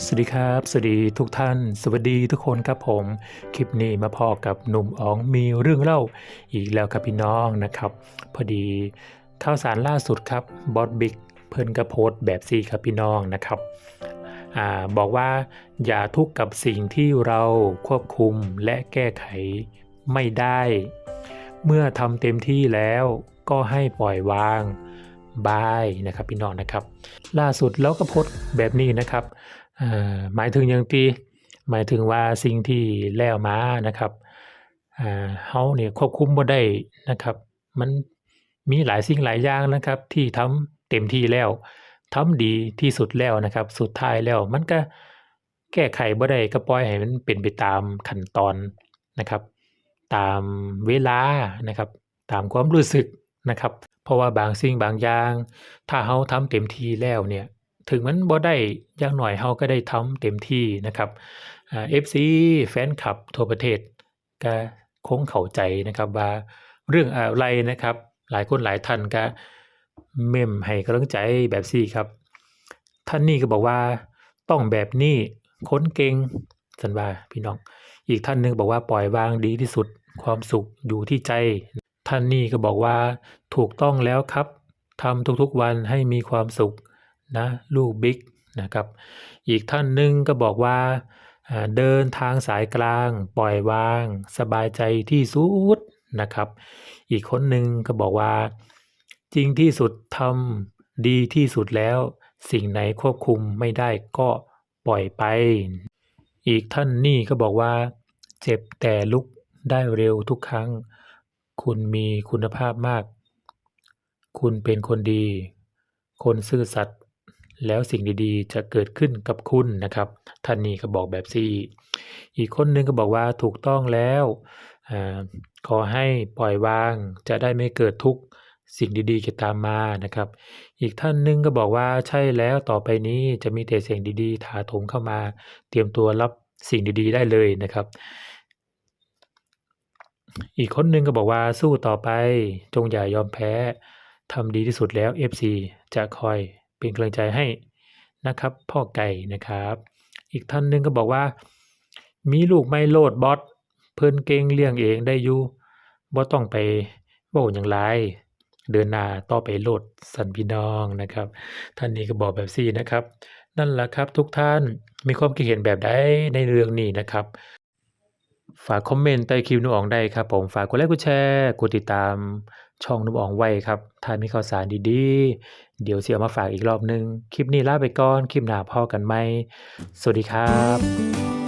สวัสดีครับ สวัสดีทุกท่าน สวัสดีทุกคนครับผม คลิปนี้มาพอกับหนุ่มอ๋องมีเรื่องเล่าอีกแล้วครับพี่น้องนะครับ พอดีข่าวสารล่าสุดครับบอสบิ๊กเพิ่นกระโพสแบบซีครับพี่น้องนะครับอบอกว่าอย่าทุกข์กับสิ่งที่เราควบคุมและแก้ไขไม่ได้ เมื่อทำเต็มที่แล้วก็ให้ปล่อยวางบายนะครับพี่น้องนะครับ ล่าสุดแล้วก็โพสแบบนี้นะครับ หมายถึงอย่างตีหมายถึงว่าสิ่งที่แล้วมานะครับเฮาเนี่ยควบคุมบ่ได้นะครับ มันมีหลายสิ่งหลายอย่างนะครับ ที่ทำเต็มที่แล้วทำดีที่สุดแล้วนะครับ สุดท้ายแล้ว มันก็แก้ไขบ่ได้ก็ปล่อยให้มันเป็นไปตามขั้นตอนนะครับ ตามเวลานะครับ ตามความรู้สึกนะครับ เพราะว่าบางสิ่งบางอย่าง ถ้าเฮาทำเต็มที่แล้วเนี่ย ถึงมันบ่ได้อย่างน้อยเฮาก็ได้ทำเต็มที่นะครับอ่า FC แฟนคลับทั่วประเทศก็คงเข้าใจนะครับว่าเรื่องอะไรนะครับ หลายคนหลายท่านก็เม้มให้กำลังใจแบบซี่ครับ ท่านนี้ก็บอกว่าต้องแบบนี้ค้นเก่งสันว่าพี่น้อง อีกท่านหนึ่งบอกว่าปล่อยวางดีที่สุดความสุขอยู่ที่ใจ ท่านนี้ก็บอกว่าถูกต้องแล้วครับทำทุกๆวันให้มีความสุข นะลูกบิ๊กนะครับ อีกท่านหนึ่งก็บอกว่าเดินทางสายกลาง ปล่อยวาง สบายใจที่สุดนะครับ อีกคนหนึ่งก็บอกว่า จริงที่สุดทำดีที่สุดแล้ว สิ่งไหนควบคุมไม่ได้ก็ปล่อยไป อีกท่านนี่ก็บอกว่า เจ็บแต่ลุกได้เร็วทุกครั้ง คุณมีคุณภาพมาก คุณเป็นคนดี คนซื่อสัตย์ แล้วสิ่งดีๆ จะเกิดขึ้นกับคุณนะครับท่านนี้ก็บอกแบบซี่อีกคนนึงก็บอกว่าถูกต้องแล้วอขอให้ปล่อยวางจะได้ไม่เกิดทุกข์สิ่งดีๆจะตามมานะครับ อีกท่านนึงก็บอกว่าใช่แล้วต่อไปนี้จะมีแต่สิ่งดีๆ ถาโถมเข้ามา เตรียมตัวรับสิ่งดีๆ ได้เลยนะครับ อีกคนนึงก็บอกว่าสู้ต่อไปจงอย่ายอมแพ้ทำดีที่สุดแล้ว FC จะคอย เป็นกำลังใจให้นะครับ พ่อไก่นะครับ อีกท่านหนึ่งก็บอกว่า มีลูกไม่โลดบอสเพิ่นเก่งเลี้ยงเองได้อยู่บ่ต้องไปเว้าหยังหลายเดินหน้าต่อไปโลดสันพี่น้องนะครับ ท่านนี้ก็บอกแบบซี่นะครับ นั่นแหละครับทุกท่านมีความคิดเห็นแบบใดในเรื่องนี้นะครับ ฝากคอมเมนต์ใต้คลิปหนูอ๋องได้ครับผมฝากกดไลค์กดแชร์กดติดตามช่องหนูอ๋องไว้ครับถ้ามีข่าวสารดีๆ เดี๋ยวสิเอามาฝากอีกรอบหนึ่งคลิปนี้ลาไปก่อน คลิปหน้าพอกันไหม สวัสดีครับ